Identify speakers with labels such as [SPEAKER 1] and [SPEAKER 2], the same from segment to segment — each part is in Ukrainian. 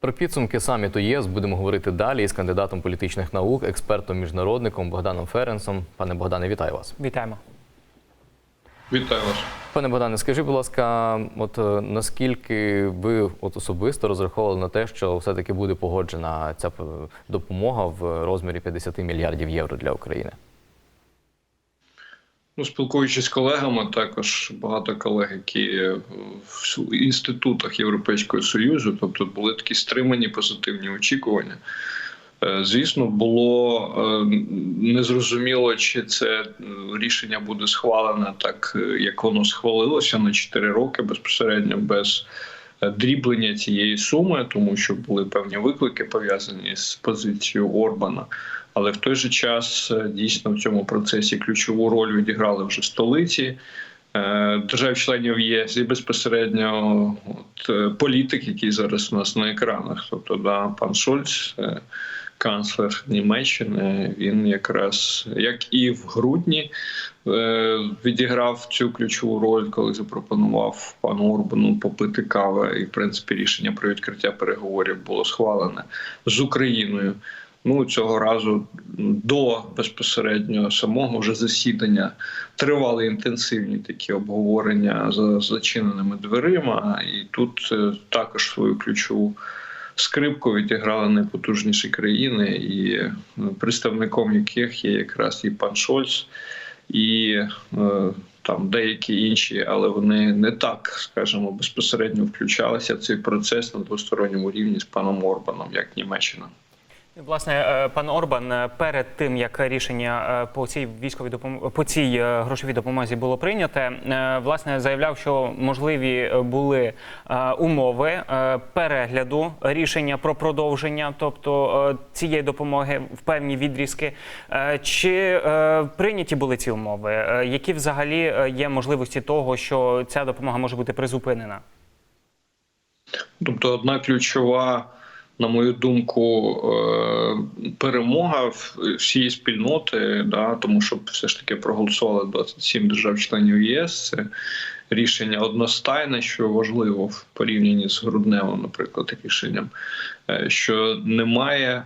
[SPEAKER 1] Про підсумки саміту ЄС будемо говорити далі із кандидатом політичних наук, експертом міжнародником Богданом Ференсом. Пане Богдане, вітаю вас.
[SPEAKER 2] Вітаємо.
[SPEAKER 3] Вітаю вас.
[SPEAKER 1] Пане Богдане, скажіть, будь ласка, от е, наскільки ви от особисто розраховували на те, що все-таки буде погоджена ця допомога в розмірі 50 мільярдів євро для України?
[SPEAKER 3] Ну, спілкуючись з колегами, також багато колег, які в інститутах Європейського Союзу, тобто були такі стримані позитивні очікування. Е, Звісно, було е, незрозуміло, чи це е, рішення буде схвалене так, е, як воно схвалилося на 4 роки безпосередньо без е, дріблення цієї суми, тому що були певні виклики пов'язані з позицією Орбана. Але в той же час е, дійсно в цьому процесі ключову роль відіграли вже столиці. е, Держав-членів ЄС і безпосередньо от, е, політик, який зараз у нас на екранах, тобто да, пан Шольц, канцлер Німеччини, він якраз як і в грудні відіграв цю ключову роль, коли запропонував пану Орбану попити кави, і в принципі рішення про відкриття переговорів було схвалене з Україною. Ну цього разу до безпосередньо самого вже засідання тривали інтенсивні такі обговорення за зачиненими дверима, і тут е, також свою ключову скрипку відіграли найпотужніші країни, і е, представником яких є якраз і пан Шольц, і е, там деякі інші, але вони не так, скажімо, безпосередньо включалися в цей процес на двосторонньому рівні з паном Орбаном, як Німеччина.
[SPEAKER 2] Власне, е, пан Орбан е, перед тим як рішення е, по цій військовій допом... по цій грошовій допомозі було прийняте, власне заявляв, що можливі були умови перегляду рішення про продовження, тобто цієї допомоги в певні відрізки. Чи прийняті були ці умови? Які взагалі є можливості того, що ця допомога може бути призупинена?
[SPEAKER 3] Тобто, одна ключова, на мою думку, е, перемога всієї спільноти, да, тому що все ж таки проголосували 27 держав-членів ЄС. Це рішення одностайне, що важливо в порівнянні з грудневим, наприклад, рішенням, е, що немає.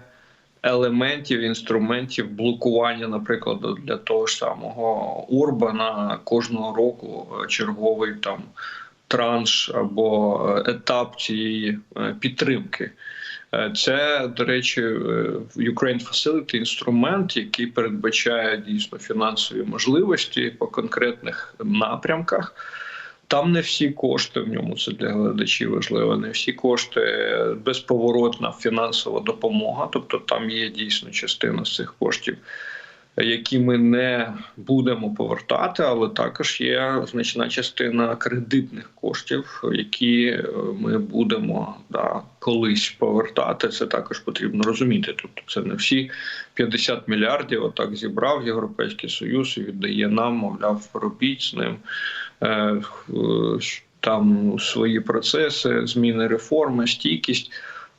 [SPEAKER 3] Елементів інструментів блокування, наприклад, для того ж самого Орбана кожного року е, черговий там транш або етап цієї підтримки. Е, Це, до речі, е, Ukraine Facility – інструмент, який передбачає дійсно фінансові можливості по конкретних напрямках. Там не всі кошти в ньому це для глядачів важливо. Не всі кошти е, безповоротна фінансова допомога. Тобто там є дійсно частина з цих коштів, які ми не будемо повертати, але також є значна частина кредитних коштів, які е, ми будемо да, колись повертати. Це також потрібно розуміти. Тобто, це не всі 50 мільярдів. Отак зібрав Європейський Союз і віддає нам, мовляв, робіть з ним. Е, е, Там свої процеси, зміни реформи, стійкість.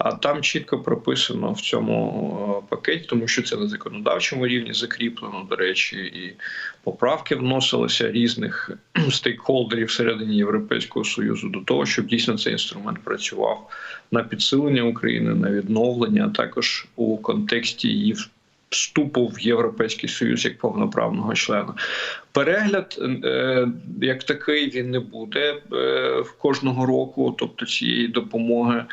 [SPEAKER 3] А там чітко прописано в цьому е, пакеті, тому що це на законодавчому рівні закріплено, до речі, і поправки вносилися різних стейкхолдерів всередині Європейського союзу до того, щоб дійсно цей інструмент працював на підсилення України, на відновлення, а також у контексті її вступу в Європейський Союз як повноправного члена. Перегляд е, як такий він не буде е, кожного року, тобто цієї допомоги.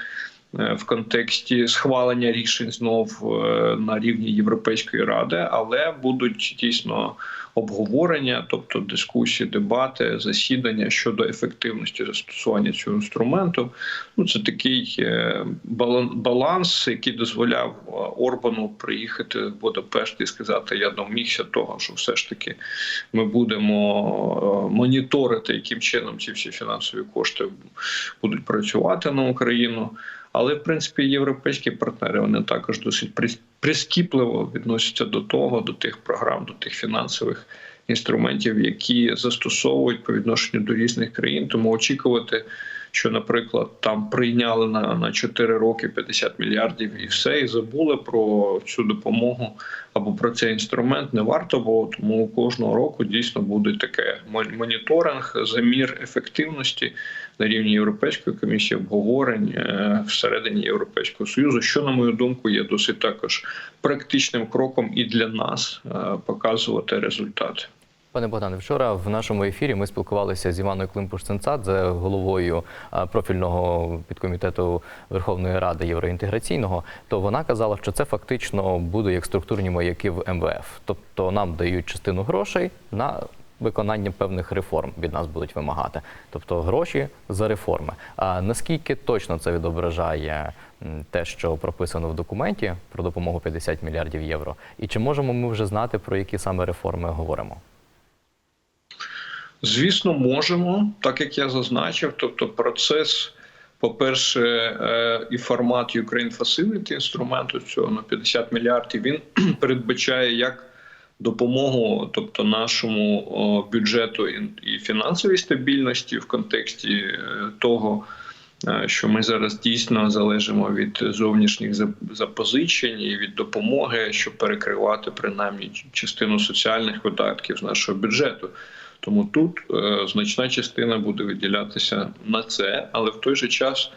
[SPEAKER 3] Е, В контексті схвалення рішень знов е, на рівні Європейської ради, але будуть дійсно обговорення, тобто дискусії, дебати, засідання щодо ефективності застосування цього інструменту. Ну це такий е, баланс, який дозволяв Орбану приїхати в Будапешт і сказати: Я домігся того, що все ж таки ми будемо моніторити, яким чином ці всі фінансові кошти будуть працювати на Україну. Але в принципі європейські партнери вони також досить прис- прискіпливо відносяться до того, до тих програм, до тих фінансових інструментів, які застосовують по відношенню до різних країн. Тому очікувати, що, наприклад, там прийняли на, на 4 роки 50 мільярдів і все, і забули про цю допомогу або про цей інструмент не варто було. Тому кожного року дійсно буде таке мон- моніторинг, замір ефективності на рівні Європейської комісії, обговорень е, всередині Європейського союзу, що на мою думку є досить також практичним кроком і для нас е, показувати результати.
[SPEAKER 1] Пане Богдане, вчора в нашому ефірі ми спілкувалися з Іваною Климпуш-Цинцадзе, головою профільного підкомітету Верховної Ради євроінтеграційного. То вона казала, що це фактично буде як структурні маяки в МВФ. Тобто нам дають частину грошей на виконання певних реформ від нас будуть вимагати. Тобто гроші за реформи. А наскільки точно це відображає те, що прописано в документі про допомогу 50 мільярдів євро? І чи можемо ми вже знати про які саме реформи говоримо?
[SPEAKER 3] Звісно, можемо, так як я зазначив. Тобто, процес, по-перше, е, і формат Ukraine Facility інструменту цього на 50 мільярдів він передбачає як допомогу, тобто нашому бюджету і фінансовій стабільності в контексті е, того. е, Що ми зараз дійсно залежимо від зовнішніх запозичень і від допомоги, щоб перекривати принаймні частину соціальних видатків з нашого бюджету. Тому тут е, значна частина буде виділятися на це, але в той же час,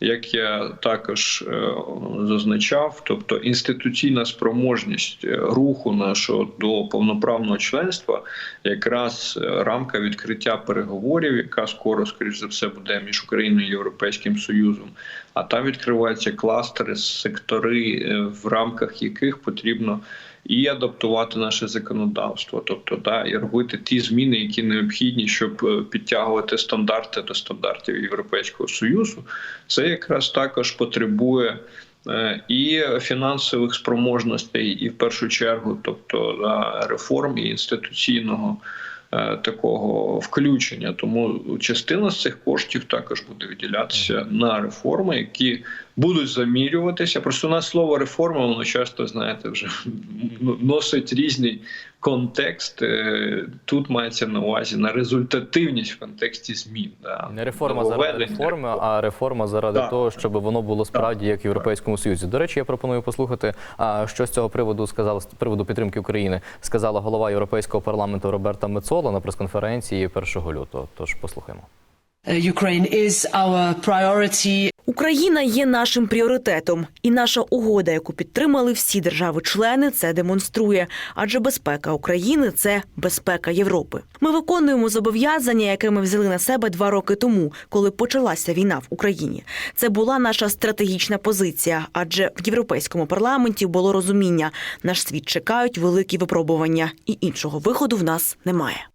[SPEAKER 3] як я також е, зазначав, тобто інституційна спроможність е, руху нашого до повноправного членства, якраз рамка відкриття переговорів, яка скоро, скоріш за все, буде між Україною і Європейським Союзом. А там відкриваються кластери, сектори, в рамках яких потрібно і адаптувати наше законодавство, тобто да, і робити ті зміни, які необхідні, щоб е, підтягувати стандарти до стандартів Європейського союзу. Це якраз також потребує. е, І фінансових спроможностей, і в першу чергу, тобто да, реформ і інституційного е, такого включення. Тому частина з цих коштів також буде виділятися на реформи, які будуть замірюватися. Просто у нас слово реформа, воно часто знаєте, вже носить різний контекст. Е, Тут мається на увазі на результативність в контексті змін. Да.
[SPEAKER 1] Не реформа заради реформи, а реформа заради
[SPEAKER 3] Так.
[SPEAKER 1] того, щоб воно було справді як в Європейському Союзі. До речі, я пропоную послухати, а, що з цього приводу сказала з приводу підтримки України. Сказала голова Європейського парламенту Роберта Мецола на прес-конференції 1 лютого. Тож послухаємо.
[SPEAKER 4] Uh, Ukraine is our priority.
[SPEAKER 5] Україна є нашим пріоритетом, і наша угода, яку підтримали всі держави-члени, це демонструє. Адже безпека України це безпека Європи. Ми виконуємо зобов'язання, яке ми взяли на себе два роки тому, коли почалася війна в Україні. Це була наша стратегічна позиція, адже в європейському парламенті було розуміння, наш світ чекають великі випробування, і іншого виходу в нас немає.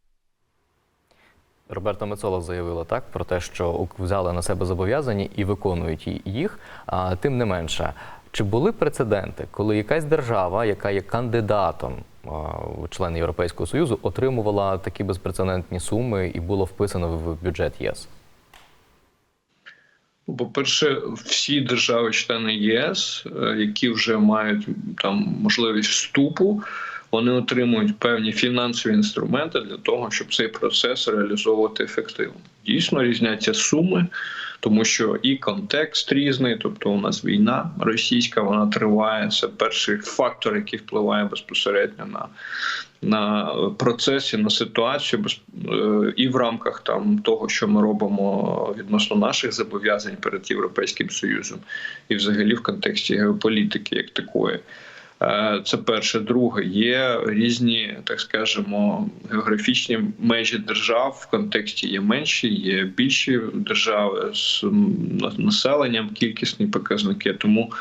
[SPEAKER 1] Роберта Мецола заявила так про те, що взяли на себе зобов'язання і виконують їх. А тим не менше, чи були прецеденти, коли якась держава, яка є кандидатом в члени Європейського союзу, отримувала такі безпрецедентні суми і було вписано в бюджет ЄС?
[SPEAKER 3] Ну, По-перше, всі держави-члени ЄС, е, які вже мають там можливість вступу, вони отримують певні фінансові інструменти для того, щоб цей процес реалізовувати ефективно. Дійсно різняться суми, тому що і контекст різний, тобто у нас війна російська, вона триває. Це перший фактор, який впливає безпосередньо на на процесі, на ситуацію без- е, і в рамках там того, що ми робимо відносно наших зобов'язань перед Європейським Союзом, і взагалі в контексті геополітики як такої. Е, Це перше. Друге, є різні, так скажемо, географічні межі держав в контексті є менші, є більші держави з населенням, кількісні показники. Тому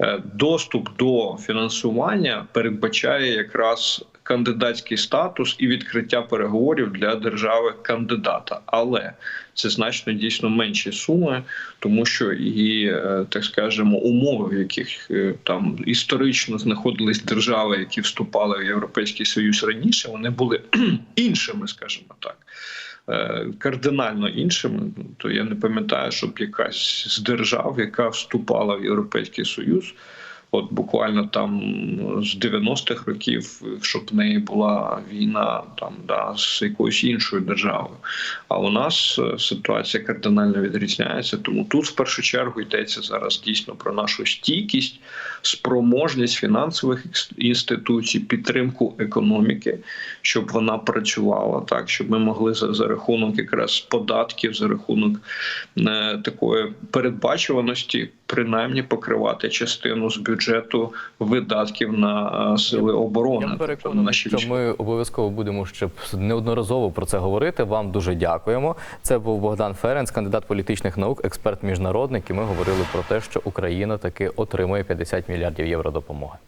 [SPEAKER 3] е, доступ до фінансування передбачає якраз кандидатський статус і відкриття переговорів для держави кандидата. Але це значно дійсно менші суми, тому що і е, так скажемо умови, в яких е, там історично знаходились держави, які вступали в Європейський Союз раніше, вони були іншими, скажімо так. е, Кардинально іншими, то я не пам'ятаю, щоб якась з держав, яка вступала в Європейський Союз, от буквально там з 90-х років, щоб в неї була війна там да з якоюсь іншою державою. А у нас е, ситуація кардинально відрізняється. Тому тут в першу чергу йдеться зараз дійсно про нашу стійкість, спроможність фінансових інституцій, підтримку економіки, щоб вона працювала так, щоб ми могли за, за рахунок якраз податків, за рахунок е, такої передбачуваності, принаймні покривати частину з бюджету видатків на е, сили оборони.
[SPEAKER 1] Я
[SPEAKER 3] тобто
[SPEAKER 1] переконаний, що ми обов'язково будемо ще неодноразово про це говорити. Вам дуже дякуємо. Це був Богдан Ференц, кандидат політичних наук, експерт міжнародник. І ми говорили про те, що Україна таки отримує 50 мільярдів євро допомоги.